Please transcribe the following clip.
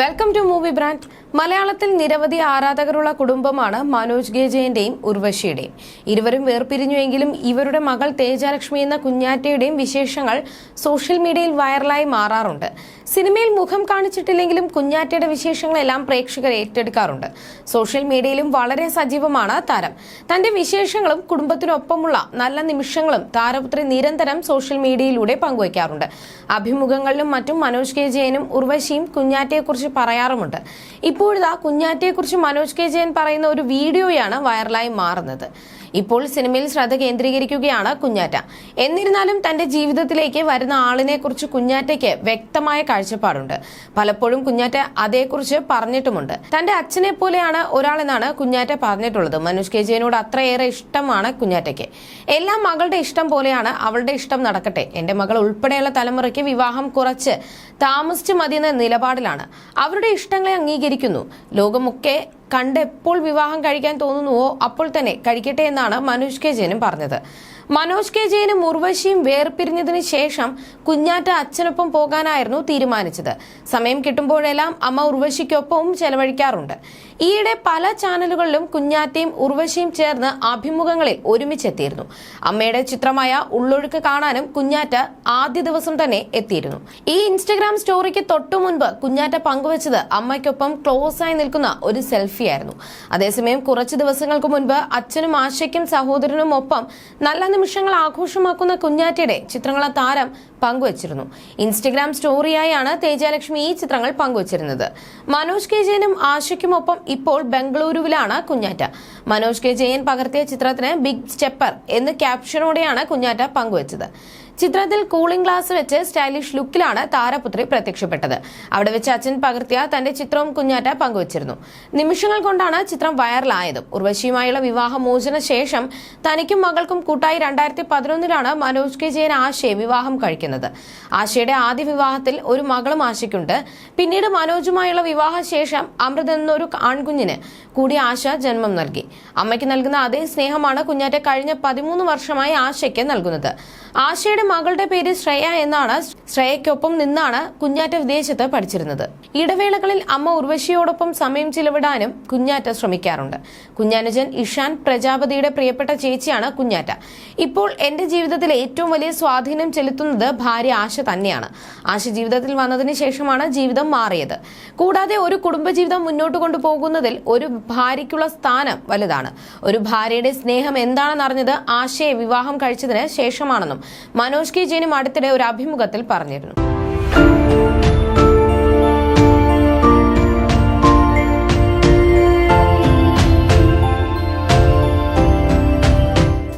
Welcome to movie brand മലയാളത്തിൽ നിരവധി ആരാധകരുള്ള കുടുംബമാണ് മനോജ് ഗേജയന്റെയും ഉർവശിയുടെയും. ഇരുവരും വേർപിരിഞ്ഞുവെങ്കിലും ഇവരുടെ മകൾ തേജാലക്ഷ്മി എന്ന കുഞ്ഞാറ്റയുടെയും വിശേഷങ്ങൾ സോഷ്യൽ മീഡിയയിൽ വൈറലായി മാറാറുണ്ട്. സിനിമയിൽ മുഖം കാണിച്ചിട്ടില്ലെങ്കിലും കുഞ്ഞാറ്റയുടെ വിശേഷങ്ങളെല്ലാം പ്രേക്ഷകർ ഏറ്റെടുക്കാറുണ്ട്. സോഷ്യൽ മീഡിയയിലും വളരെ സജീവമാണ് താരം. തന്റെ വിശേഷങ്ങളും കുടുംബത്തിനൊപ്പമുള്ള നല്ല നിമിഷങ്ങളും താരപുത്രി നിരന്തരം സോഷ്യൽ മീഡിയയിലൂടെ പങ്കുവയ്ക്കാറുണ്ട്. അഭിമുഖങ്ങളിലും മറ്റും മനോജ് കെ ജയനും ഉർവശിയും കുഞ്ഞാറ്റയെക്കുറിച്ച് പറയാറുമുണ്ട്. ഇപ്പോഴിതാ കുഞ്ഞാറ്റയെക്കുറിച്ച് മനോജ് കെ ജയൻ പറയുന്ന ഒരു വീഡിയോയാണ് വൈറലായി മാറുന്നത്. ഇപ്പോൾ സിനിമയിൽ ശ്രദ്ധ കേന്ദ്രീകരിക്കുകയാണ് കുഞ്ഞാറ്റ. എന്നിരുന്നാലും തന്റെ ജീവിതത്തിലേക്ക് വരുന്ന ആളിനെ കുറിച്ച് കുഞ്ഞാറ്റയ്ക്ക് വ്യക്തമായ കാഴ്ചപ്പാടുണ്ട്. പലപ്പോഴും കുഞ്ഞാറ്റ അതേക്കുറിച്ച് പറഞ്ഞിട്ടുമുണ്ട്. തന്റെ അച്ഛനെ പോലെയാണ് ഒരാളെന്നാണ് കുഞ്ഞാറ്റ പറഞ്ഞിട്ടുള്ളത്. മനുഷ് കെ ജയനോട് അത്രയേറെ ഇഷ്ടമാണ് കുഞ്ഞാറ്റയ്ക്ക്. എല്ലാ മകളുടെ ഇഷ്ടം പോലെയാണ് അവളുടെ ഇഷ്ടം നടക്കട്ടെ. എന്റെ മകൾ ഉൾപ്പെടെയുള്ള തലമുറയ്ക്ക് വിവാഹം കുറച്ച് താമസിച്ചു മതിയെന്ന നിലപാടിലാണ്. അവരുടെ ഇഷ്ടങ്ങളെ അംഗീകരിക്കുന്നു. ലോകമൊക്കെ കണ്ട് എപ്പോൾ വിവാഹം കഴിക്കാൻ തോന്നുന്നുവോ അപ്പോൾ തന്നെ കഴിക്കട്ടെ എന്നാണ് മനുഷ് കെ ജയനും പറഞ്ഞത്. മനോജ് കെ ജയനും ഉർവശിയും വേർപിരിഞ്ഞതിന് ശേഷം കുഞ്ഞാറ്റ അച്ഛനൊപ്പം പോകാനായിരുന്നു തീരുമാനിച്ചത്. സമയം കിട്ടുമ്പോഴെല്ലാം അമ്മ ഉർവശിക്കൊപ്പവും ചെലവഴിക്കാറുണ്ട്. ഈയിടെ പല ചാനലുകളിലും കുഞ്ഞാറ്റയും ഉർവശിയും ചേർന്ന് അഭിമുഖങ്ങളിൽ ഒരുമിച്ചെത്തിയിരുന്നു. അമ്മയുടെ ചിത്രമായ ഉള്ളൊഴുക്ക് കാണാനും കുഞ്ഞാറ്റ ആദ്യ ദിവസം തന്നെ എത്തിയിരുന്നു. ഈ ഇൻസ്റ്റഗ്രാം സ്റ്റോറിക്ക് തൊട്ടു മുൻപ് കുഞ്ഞാറ്റ പങ്കുവച്ചത് അമ്മയ്ക്കൊപ്പം ക്ലോസ് ആയി നിൽക്കുന്ന ഒരു സെൽഫി ആയിരുന്നു അതേസമയം കുറച്ച് ദിവസങ്ങൾക്ക് മുൻപ് അച്ഛനും ആശയ്ക്കും സഹോദരനും ഒപ്പം നല്ല നിമിഷങ്ങൾ ആഘോഷമാക്കുന്ന കുഞ്ഞാറ്റയുടെ ചിത്രങ്ങളെ താരം പങ്കുവച്ചിരുന്നു. ഇൻസ്റ്റഗ്രാം സ്റ്റോറിയായാണ് തേജാലക്ഷ്മി ഈ ചിത്രങ്ങൾ പങ്കുവച്ചിരുന്നത്. മനോജ് കെ ജയനും ആശയ്ക്കുമൊപ്പം ഇപ്പോൾ ബംഗളൂരുവിലാണ് കുഞ്ഞാറ്റ. മനോജ് കെ ജയൻ പകർത്തിയ ചിത്രത്തിന് ബിഗ് സ്റ്റെപ്പർ എന്ന് ക്യാപ്ഷനോടെയാണ് കുഞ്ഞാറ്റ പങ്കുവച്ചത്. ചിത്രത്തിൽ കൂളിംഗ് ഗ്ലാസ് വെച്ച് സ്റ്റൈലിഷ് ലുക്കിലാണ് താരപുത്രി പ്രത്യക്ഷപ്പെട്ടത്. അവിടെ വെച്ച് അച്ഛൻ പകർത്തിയ തന്റെ ചിത്രവും കുഞ്ഞാറ്റ പങ്കുവച്ചിരുന്നു. നിമിഷങ്ങൾ കൊണ്ടാണ് ചിത്രം വൈറലായതും. ഉർവശിയുമായുള്ള വിവാഹമോചന ശേഷം തനിക്കും മകൾക്കും കൂട്ടായി രണ്ടായിരത്തി പതിനൊന്നിലാണ് മനോജ് കെ ജയൻ ആശയെ വിവാഹം കഴിക്കുന്നത്. ആശയുടെ ആദ്യ വിവാഹത്തിൽ ഒരു മകളും ആശയ്ക്കുണ്ട്. പിന്നീട് മനോജുമായുള്ള വിവാഹശേഷം അമൃത എന്നൊരു ആൺകുഞ്ഞിന് കൂടി ആശ ജന്മം നൽകി. അമ്മയ്ക്ക് നൽകുന്ന അതേ സ്നേഹമാണ് കുഞ്ഞാറ്റ കഴിഞ്ഞ പതിമൂന്ന് വർഷമായി ആശയ്ക്ക് നൽകുന്നത്. ആശയുടെ മകളുടെ പേര് ശ്രേയ എന്നാണ് ശ്രേയയ്ക്കൊപ്പം നിന്നാണ് കുഞ്ഞാറ്റ വിദേശത്ത് പഠിച്ചിരുന്നത്. ഇടവേളകളിൽ അമ്മ ഉർവശിയോടൊപ്പം സമയം ചിലവിടാനും കുഞ്ഞാറ്റ ശ്രമിക്കാറുണ്ട്. കുഞ്ഞാനുജൻ ഇഷാൻ പ്രജാപതിയുടെ പ്രിയപ്പെട്ട ചേച്ചിയാണ് കുഞ്ഞാറ്റ. ഇപ്പോൾ എന്റെ ജീവിതത്തിൽ ഏറ്റവും വലിയ സ്വാധീനം ചെലുത്തുന്നത് ഭാര്യ ആശ തന്നെയാണ്. ആശ ജീവിതത്തിൽ വന്നതിന് ശേഷമാണ് ജീവിതം മാറിയത്. കൂടാതെ ഒരു കുടുംബജീവിതം മുന്നോട്ട് കൊണ്ടുപോകുന്നതിൽ ഒരു ഭാര്യയ്ക്കുള്ള സ്ഥാനം വലുതാണ്. ഒരു ഭാര്യയുടെ സ്നേഹം എന്താണെന്നറിഞ്ഞത് ആശയെ വിവാഹം കഴിച്ചതിന് ശേഷമാണെന്നും മനോജ് കെ ജയനും അടുത്തിടെ ഒരു അഭിമുഖത്തിൽ പറഞ്ഞിരുന്നു.